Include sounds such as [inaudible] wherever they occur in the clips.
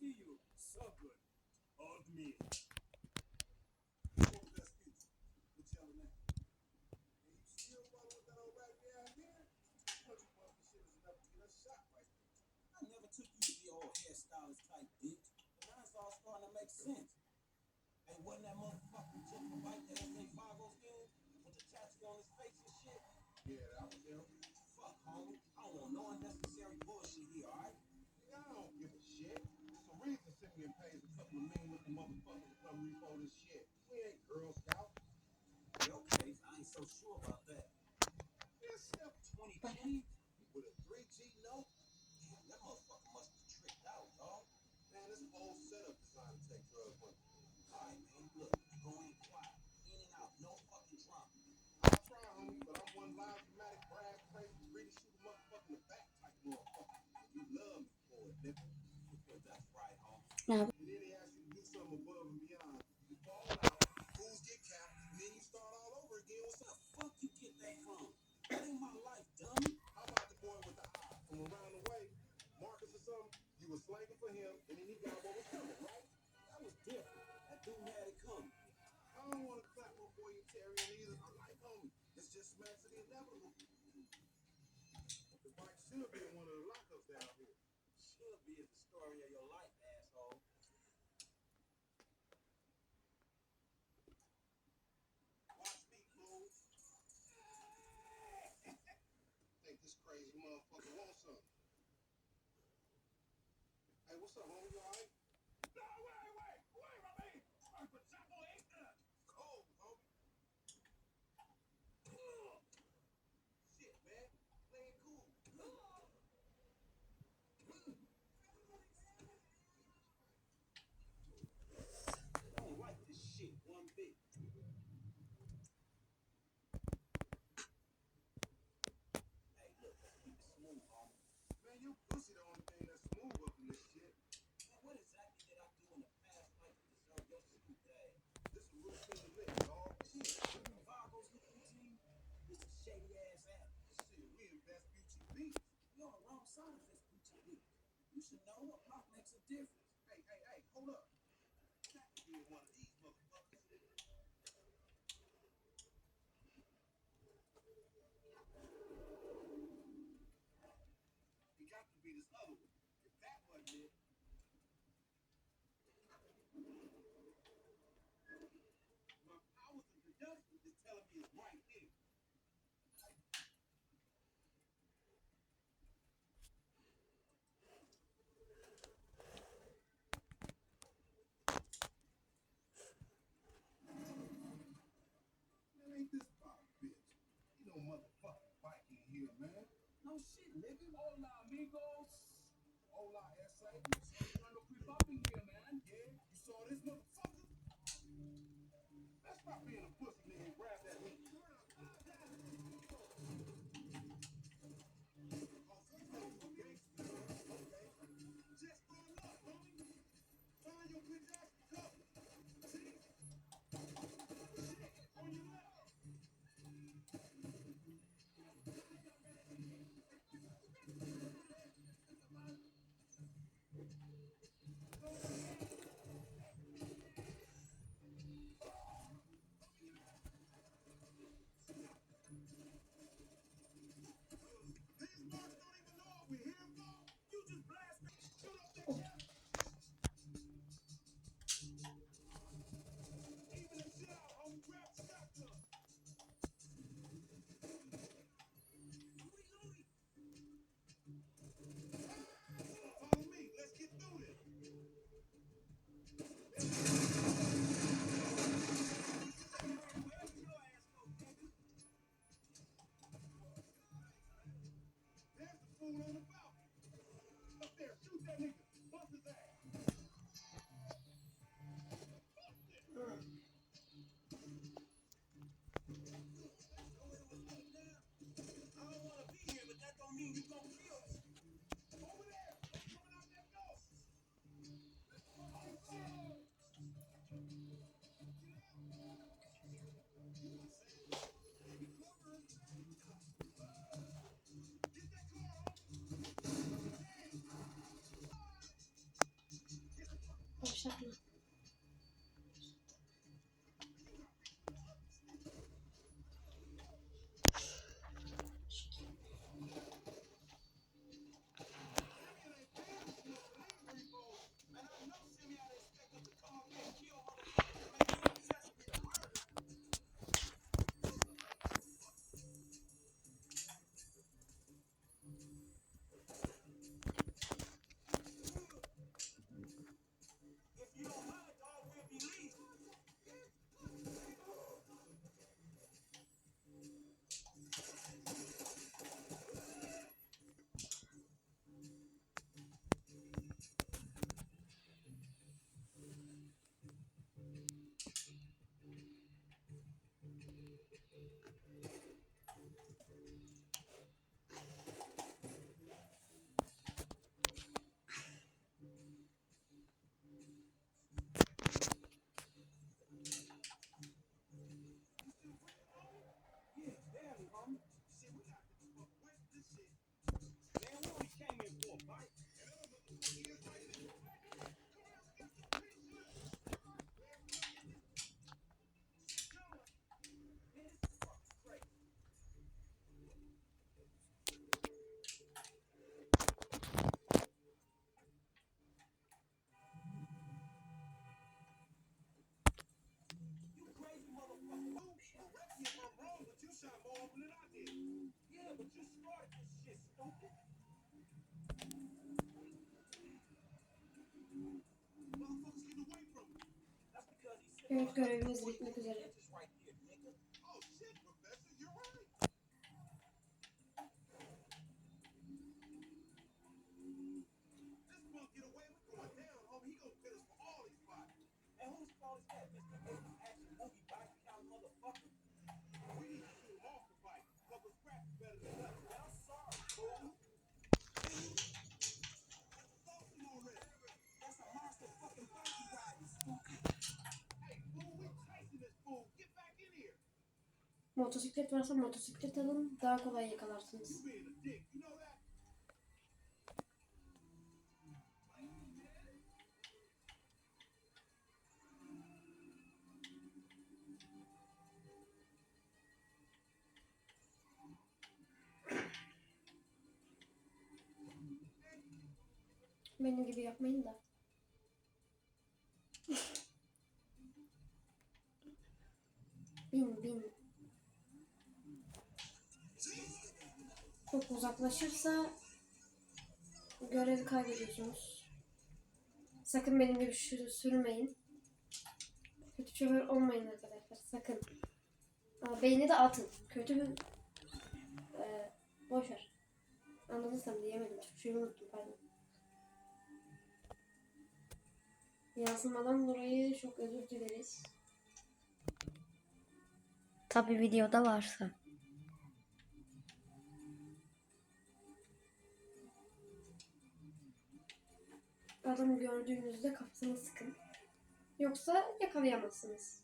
feel of me. I never took you to be a whole hairstylist type bitch. But now it's all starting to make sense. And wasn't that that in with the tattoo on his face and shit? Yeah, that was him. Fuck, homie. I don't want no one so sure about that. It's step 20 with a 3G note. Damn, that motherfucker must have tricked out, dog. Man, this whole setup designed to take money. Alright, man, look, quiet. In and out, no fucking drama. I try, homie, but I'm one loud, dramatic, crazy, greedy, shoot a motherfucker in the back type motherfucker. You love me for it, nigga. That's right, homie. And You was for him, and then he got what was coming, right? That was different. That dude had it coming. I don't want to clap my boy Terry either. I like homie. It's just smacks of the inevitable. The bike should have been one of the lockups down here. Should be the story of your life, What's the hole you like? Should know a pop makes a difference. Hey, hey, hey, hold up. To be one of these motherfuckers. It got to be this other one. If that. My powers of deduction is telling me it's right here. Man, ain't this about bitch? You know motherfucking bike in here, man. No shit, nigga. Hola, amigos. Hola, S.A. Trying to creep up in here, man. Yeah, you saw this motherfucker? Let's stop being a pussy Deixa eu Evet görevimiz bitmek üzere. Motosiklet varsa motosiklet alın daha kolay yakalarsınız. Benim gibi yapmayın da. bin bin. Çok uzaklaşırsa görevi kaybediyorsunuz. Sakın benim gibi sür- sürmeyin. Kötü şoför olmayın arkadaşlar. Sakın. Ama beyni de atın. Kötü bir... Ee, boş ver. Anladıysam diyemedim. Türkçeyi unuttum pardon. Yansımadan dolayı çok özür dileriz. Tabi videoda varsa. Adamı gördüğünüzde kafasına sıkın. Yoksa yakalayamazsınız.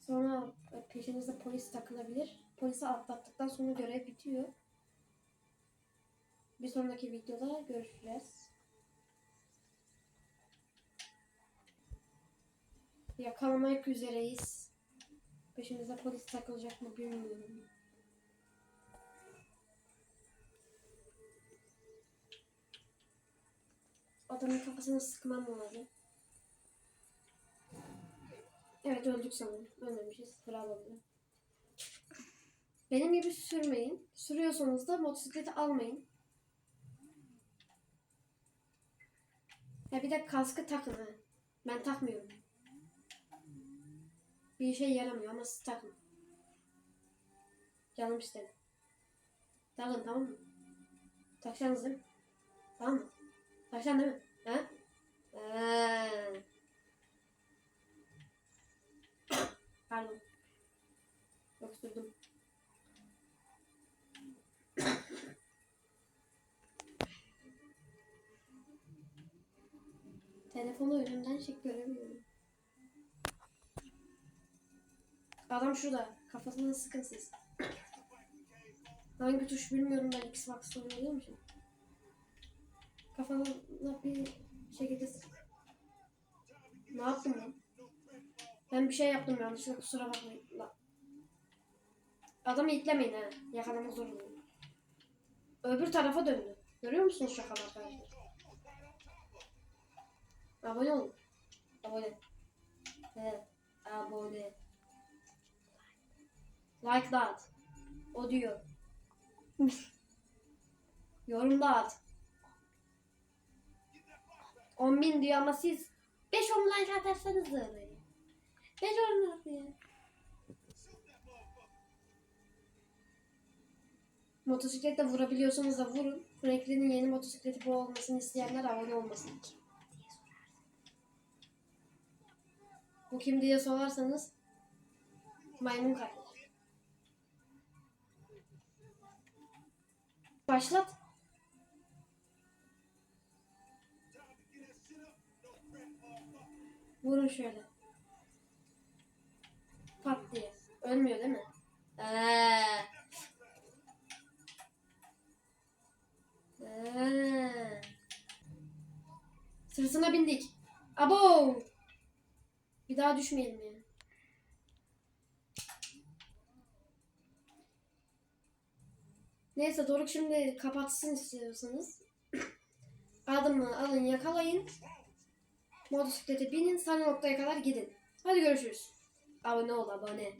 Sonra peşinizde polis takılabilir. Polisi atlattıktan sonra görev bitiyor. Bir sonraki videoda görüşeceğiz. Yakalamak üzereyiz. Peşimize polis takılacak mı bilmiyorum. Adamın kafasını sıkmam lazım. Evet öldük sanırım. Ölmemişiz. Bravo. Benim gibi sürmeyin. Sürüyorsanız da motosikleti almayın. Ya bir de kaskı takın ha. Ben takmıyorum. Bir işe yaramıyor ama siz takın. Canım istedi. Takın tamam mı? Takacaksınız değil mi? Tamam mı? Takacaksın değil mi? Ha? Ee. [coughs] Pardon. Öksürdüm. [coughs] Telefonu önümden çek göremiyorum. Adam şurada. Kafasına sıkın siz. Hangi tuş bilmiyorum ben Xbox'ta oynadığım için. Kafana bir şekilde sık. Ne yaptım ben? Ben bir şey yaptım yanlışlıkla kusura bakmayın. Adamı itlemeyin ha. Yakalamak zorundayım. Öbür tarafa döndü. Görüyor musunuz şakalar arkadaşlar? Abone olun. Abone. Evet. Abone. Like da at. O diyor. Yorum da at. 10 bin diyor ama siz 5 10 like atarsanız da öyle. 5 10 like. Motosikletle vurabiliyorsanız da vurun. Franklin'in yeni motosikleti bu olmasını isteyenler abone olmasın. Bu kim diye sorarsanız maymun kardeş. Başlat. Vurun şöyle. Pat diye. Ölmüyor değil mi? Eee. Eee. Sırtına bindik. Abo. Bir daha düşmeyelim ya. Neyse Doruk şimdi kapatsın istiyorsanız. Adımı alın yakalayın. Motosiklete binin sana noktaya kadar gidin. Hadi görüşürüz. Abone ol abone.